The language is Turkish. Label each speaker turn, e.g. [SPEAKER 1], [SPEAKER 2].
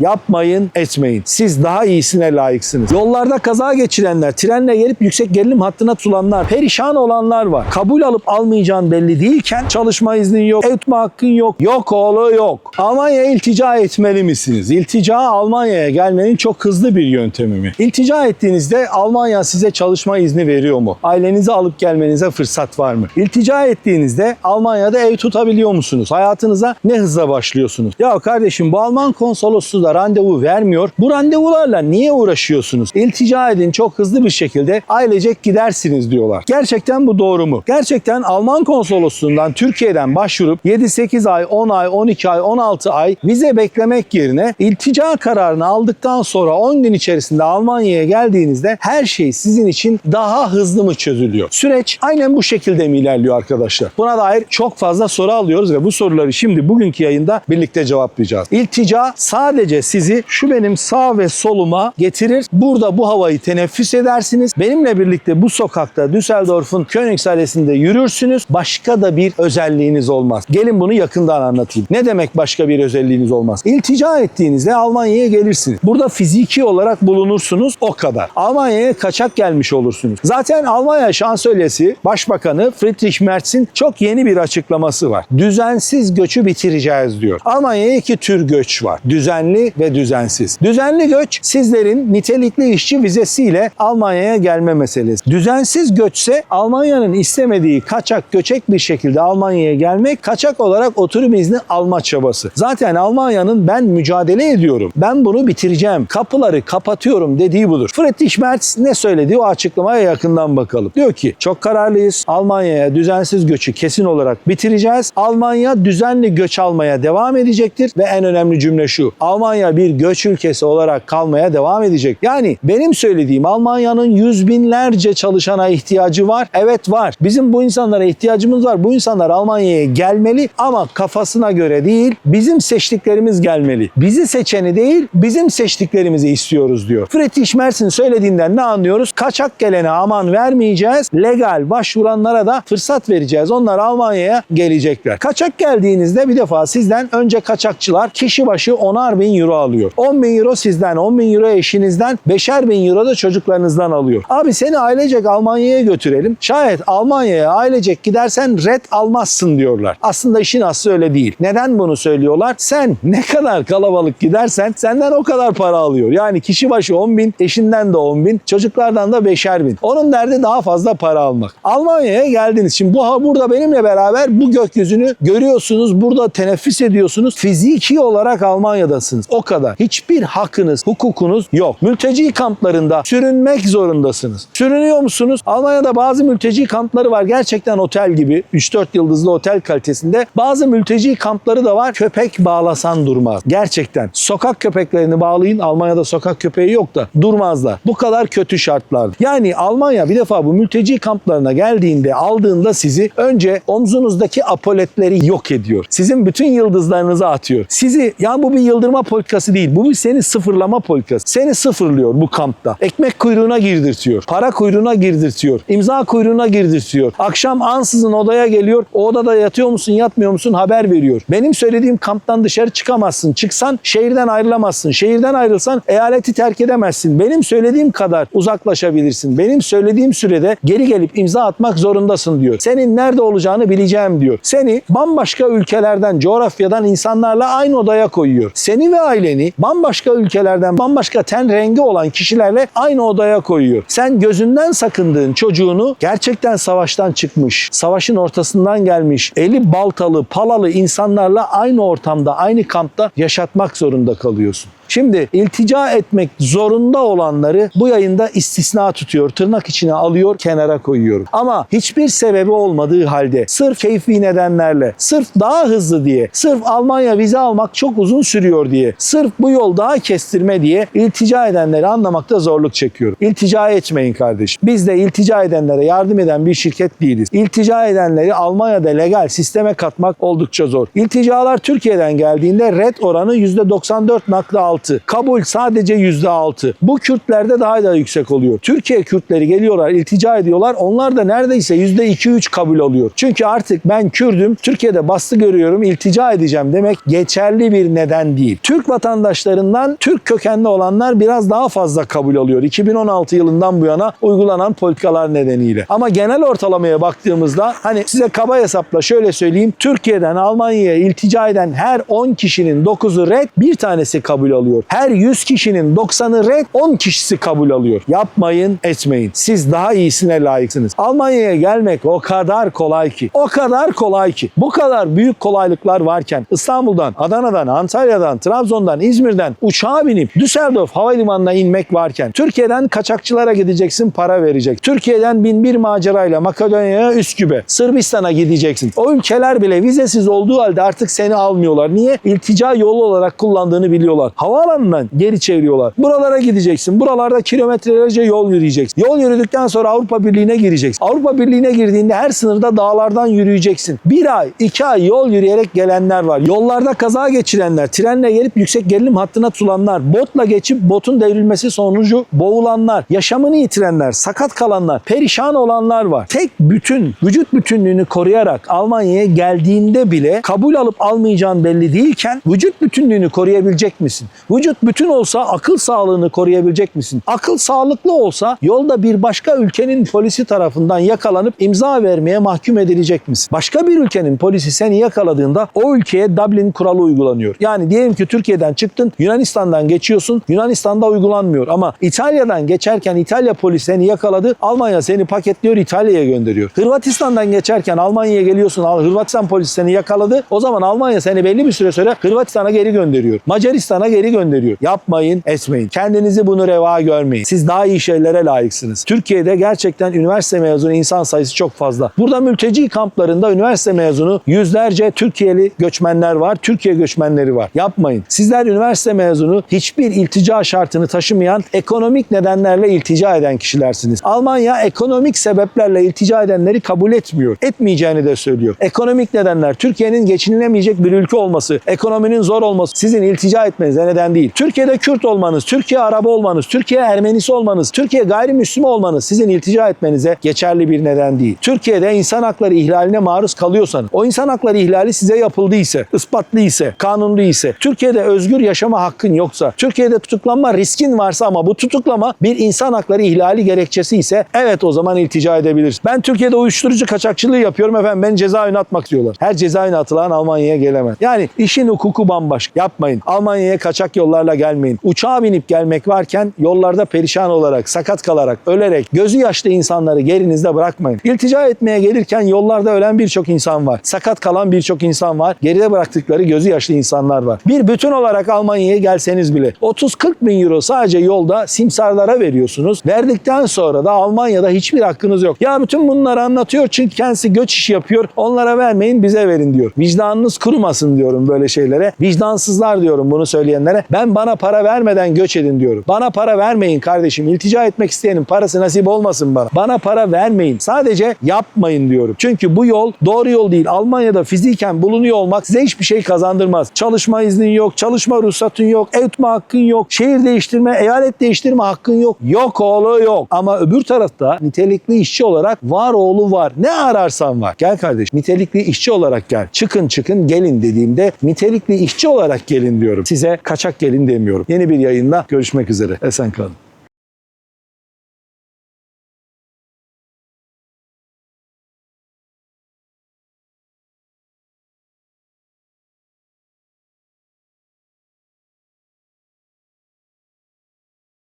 [SPEAKER 1] Yapmayın, etmeyin. Siz daha iyisine layıksınız. Yollarda kaza geçirenler, trenle gelip yüksek gerilim hattına tutulanlar, perişan olanlar var. Kabul alıp almayacağın belli değilken çalışma iznin yok, etme hakkın yok. Yok oğlu yok. Almanya'ya iltica etmeli misiniz? İltica Almanya'ya gelmenin çok hızlı bir yöntemi mi? İltica ettiğinizde Almanya size çalışma izni veriyor mu? Ailenizi alıp gelmenize fırsat var mı? İltica ettiğinizde Almanya'da ev tutabiliyor musunuz? Hayatınıza ne hızla başlıyorsunuz? Ya kardeşim bu Alman konsolosluğu da randevu vermiyor. Bu randevularla niye uğraşıyorsunuz? İltica edin çok hızlı bir şekilde ailecek gidersiniz diyorlar. Gerçekten bu doğru mu? Gerçekten Alman konsolosluğundan Türkiye'den başvurup 7-8 ay, 10 ay, 12 ay, 16 ay vize beklemek yerine iltica kararını aldıktan sonra 10 gün içerisinde Almanya'ya geldiğinizde her şey sizin için daha hızlı mı çözülüyor? Süreç aynen bu şekilde mi ilerliyor arkadaşlar? Buna dair çok fazla soru alıyoruz ve bu soruları şimdi bugünkü yayında birlikte cevaplayacağız. İltica sadece sizi şu benim sağ ve soluma getirir. Burada bu havayı teneffüs edersiniz. Benimle birlikte bu sokakta Düsseldorf'un Königsalesi'nde yürürsünüz. Başka da bir özelliğiniz olmaz. Gelin bunu yakından anlatayım. Ne demek başka bir özelliğiniz olmaz? İltica ettiğinizde Almanya'ya gelirsiniz. Burada fiziki olarak bulunursunuz o kadar. Almanya'ya kaçak gelmiş olursunuz. Zaten Almanya şansölyesi Başbakanı Friedrich Merz'in çok yeni bir açıklaması var. Düzensiz göçü bitireceğiz diyor. Almanya'ya iki tür göç var. Düzenli ve düzensiz. Düzenli göç sizlerin nitelikli işçi vizesiyle Almanya'ya gelme meselesi. Düzensiz göçse Almanya'nın istemediği kaçak göçek bir şekilde Almanya'ya gelmek kaçak olarak oturum izni alma çabası. Zaten Almanya'nın ben mücadele ediyorum. Ben bunu bitireceğim. Kapıları kapatıyorum dediği budur. Friedrich Merz ne söyledi o açıklamaya yakından bakalım. Diyor ki çok kararlıyız. Almanya'ya düzensiz göçü kesin olarak bitireceğiz. Almanya düzenli göç almaya devam edecektir ve en önemli cümle şu. Almanya bir göç ülkesi olarak kalmaya devam edecek. Yani benim söylediğim Almanya'nın yüz binlerce çalışana ihtiyacı var. Evet var. Bizim bu insanlara ihtiyacımız var. Bu insanlar Almanya'ya gelmeli ama kafasına göre değil, bizim seçtiklerimiz gelmeli. Bizi seçeni değil, bizim seçtiklerimizi istiyoruz diyor. Friedrich Merz'in söylediğinden ne anlıyoruz? Kaçak gelene aman vermeyeceğiz. Legal başvuranlara da fırsat vereceğiz. Onlar Almanya'ya gelecekler. Kaçak geldiğinizde bir defa sizden önce kaçakçılar kişi başı 10'ar bin euro alıyor. 10 bin euro sizden, 10 bin euro eşinizden, 5'er bin euro da çocuklarınızdan alıyor. Abi seni ailecek Almanya'ya götürelim. Şayet Almanya'ya ailecek gidersen red almazsın diyorlar. Aslında işin aslı öyle değil. Neden bunu söylüyorlar? Sen ne kadar kalabalık gidersen senden o kadar para alıyor. Yani kişi başı 10 bin, eşinden de 10 bin, çocuklardan da 5'er bin. Onun derdi daha fazla para almak. Almanya'ya geldiniz. Şimdi bu burada benimle beraber bu gökyüzünü görüyorsunuz. Burada teneffüs ediyorsunuz. Fiziki olarak Almanya'dasınız. O kadar. Hiçbir hakkınız, hukukunuz yok. Mülteci kamplarında sürünmek zorundasınız. Sürünüyor musunuz? Almanya'da bazı mülteci kampları var. Gerçekten otel gibi. 3-4 yıldızlı otel kalitesinde. Bazı mülteci kampları da var. Köpek bağlasan durmaz. Gerçekten. Sokak köpeklerini bağlayın. Almanya'da sokak köpeği yok da durmazlar. Bu kadar kötü şartlar. Yani Almanya bir defa bu mülteci kamplarına geldiğinde aldığında sizi önce omzunuzdaki apoletleri yok ediyor. Sizin bütün yıldızlarınızı atıyor. Sizi ya bu bir yıldırma politikası değil. Bu bir seni sıfırlama politikası. Seni sıfırlıyor bu kampta. Ekmek kuyruğuna girdirtiyor. Para kuyruğuna girdirtiyor. imza kuyruğuna girdirtiyor. Akşam ansızın odaya geliyor. O odada yatıyor musun yatmıyor musun haber veriyor. Benim söylediğim kamptan dışarı çıkamazsın. Çıksan şehirden ayrılamazsın. Şehirden ayrılsan eyaleti terk edemezsin. Benim söylediğim kadar uzaklaşabilirsin. Benim söylediğim sürede geri gelip imza atmak zorundasın diyor. Senin nerede olacağını bileceğim diyor. Seni bambaşka ülkelerden, coğrafyadan insanlarla aynı odaya koyuyor. Seni ve aileni bambaşka ülkelerden, bambaşka ten rengi olan kişilerle aynı odaya koyuyor. Sen gözünden sakındığın çocuğunu gerçekten savaştan çıkmış, savaşın ortasından gelmiş, eli baltalı, palalı insanlarla aynı ortamda, aynı kampta yaşatmak zorunda kalıyorsun. Şimdi iltica etmek zorunda olanları bu yayında istisna tutuyor. Tırnak içine alıyor, kenara koyuyorum. Ama hiçbir sebebi olmadığı halde sırf keyfi nedenlerle, sırf daha hızlı diye, sırf Almanya vize almak çok uzun sürüyor diye, sırf bu yol daha kestirme diye iltica edenleri anlamakta zorluk çekiyorum. İltica etmeyin kardeşim. Biz de iltica edenlere yardım eden bir şirket değiliz. İltica edenleri Almanya'da legal sisteme katmak oldukça zor. İlticalar Türkiye'den geldiğinde red oranı %94 nakli %6. Kabul sadece %6. Bu Kürtlerde daha da yüksek oluyor. Türkiye Kürtleri geliyorlar, iltica ediyorlar. Onlar da neredeyse %2-3 kabul oluyor. Çünkü artık ben Kürdüm, Türkiye'de bastı görüyorum, iltica edeceğim demek geçerli bir neden değil. Türk vatandaşlarından Türk kökenli olanlar biraz daha fazla kabul alıyor. 2016 yılından bu yana uygulanan politikalar nedeniyle. Ama genel ortalamaya baktığımızda hani size kaba hesapla şöyle söyleyeyim. Türkiye'den Almanya'ya iltica eden her 10 kişinin 9'u red, bir tanesi kabul alıyor. Her 100 kişinin 90'ı red, 10 kişisi kabul alıyor. Yapmayın, etmeyin. Siz daha iyisine layıksınız. Almanya'ya gelmek o kadar kolay ki. O kadar kolay ki. Bu kadar büyük kolaylıklar varken İstanbul'dan, Adana'dan, Antalya'dan, Trabzon'dan, İzmir'den uçağa binip Düsseldorf havalimanına inmek varken Türkiye'den kaçakçılara gideceksin, para verecek. Türkiye'den bin bir macerayla Makedonya'ya, Üsküp'e, Sırbistan'a gideceksin. O ülkeler bile vizesiz olduğu halde artık seni almıyorlar. Niye? İltica yolu olarak kullandığını biliyorlar. Havaalanından geri çeviriyorlar. Buralara gideceksin. Buralarda kilometrelerce yol yürüyeceksin. Yol yürüdükten sonra Avrupa Birliği'ne gireceksin. Avrupa Birliği'ne girdiğinde her sınırda dağlardan yürüyeceksin. Bir ay, iki ay yol yürüyerek gelenler var. Yollarda kaza geçirenler, trenle gelip yüksek gerilim hattına tutulanlar, botla geçip botun devrilmesi sonucu boğulanlar, yaşamını yitirenler, sakat kalanlar, perişan olanlar var. Tek bütün, vücut bütünlüğünü koruyarak Almanya'ya geldiğinde bile kabul alıp almayacağın belli değilken vücut bütünlüğünü koruyabilecek misin? Vücut bütün olsa akıl sağlığını koruyabilecek misin? Akıl sağlıklı olsa yolda bir başka ülkenin polisi tarafından yakalanıp imza vermeye mahkum edilecek misin? Başka bir ülkenin polisi seni yakaladığında o ülkeye Dublin kuralı uygulanıyor. Yani diyelim ki Türkiye'den çıktın Yunanistan'dan geçiyorsun Yunanistan'da uygulanmıyor ama İtalya'dan geçerken İtalya polisi seni yakaladı Almanya seni paketliyor İtalya'ya gönderiyor. Hırvatistan'dan geçerken Almanya'ya geliyorsun Hırvatistan polisi seni yakaladı o zaman Almanya seni belli bir süre sonra Hırvatistan'a geri gönderiyor. Macaristan'a geri gönderiyor. Yapmayın etmeyin. Kendinizi bunu reva görmeyin. Siz daha iyi şeylere layıksınız. Türkiye'de gerçekten üniversite mezunu insan sayısı çok fazla. Burada mülteci kamplarında üniversite mezunu yüzlerce Türkiye'li göçmenler var. Türkiye göçmenleri var. Yapmayın. Sizler üniversite mezunu hiçbir iltica şartını taşımayan ekonomik nedenlerle iltica eden kişilersiniz. Almanya ekonomik sebeplerle iltica edenleri kabul etmiyor. Etmeyeceğini de söylüyor. Ekonomik nedenler Türkiye'nin geçinilemeyecek bir ülke olması, ekonominin zor olması sizin iltica etmenize neden değil. Türkiye'de Kürt olmanız, Türkiye Arabı olmanız, Türkiye Ermenisi olmanız, Türkiye gayrimüslim olmanız sizin iltica etmenize geçerli bir neden değil. Türkiye'de insan hakları ihlaline maruz kalıyorsanız, o insan hakları ihlali size yapıldıysa, ispatlı ise, kanunlu ise, Türkiye'de özgür yaşama hakkın yoksa, Türkiye'de tutuklanma riskin varsa ama bu tutuklama bir insan hakları ihlali gerekçesi ise evet o zaman iltica edebiliriz. Ben Türkiye'de uyuşturucu kaçakçılığı yapıyorum efendim beni cezaevine atmak diyorlar. Her cezaevine atılan Almanya'ya gelemez. Yani işin hukuku bambaşka. Yapmayın. Almanya'ya kaçak yollarla gelmeyin. Uçağa binip gelmek varken yollarda perişan olarak, sakat kalarak, ölerek, gözü yaşlı insanları gerinizde bırakmayın. İltica etmeye gelirken yollarda ölen birçok insan var. Sakat kalan birçok insan var. Geride bıraktıkları gözü yaşlı insanlar var. Bir bütün olarak Almanya'ya gelseniz bile 30-40 bin euro sadece yolda simsarlara veriyorsunuz. Verdikten sonra da Almanya'da hiçbir hakkınız yok. Ya bütün bunları anlatıyor çünkü kendisi göç işi yapıyor. Onlara vermeyin bize verin diyor. Vicdanınız kurumasın diyorum böyle şeylere. Vicdansızlar diyorum bunu söyleyenlere. Ben bana para vermeden göç edin diyorum. Bana para vermeyin kardeşim. İltica etmek isteyenin parası nasip olmasın bana. Bana para vermeyin. Sadece yapmayın diyorum. Çünkü bu yol doğru yol değil. Almanya'da fiziken bulunuyor olmak size hiçbir şey kazandırmaz. Çalışma iznin yok, çalışma ruhsatın yok, tutma hakkın yok, şehir değiştirme, eyalet değiştirme hakkın yok. Yok oğlu yok. Ama öbür tarafta nitelikli işçi olarak var oğlu var. Ne ararsan var. Gel kardeş nitelikli işçi olarak gel. Çıkın çıkın gelin dediğimde nitelikli işçi olarak gelin diyorum. Size kaçak gelin demiyorum. Yeni bir yayında görüşmek üzere. Esen kalın.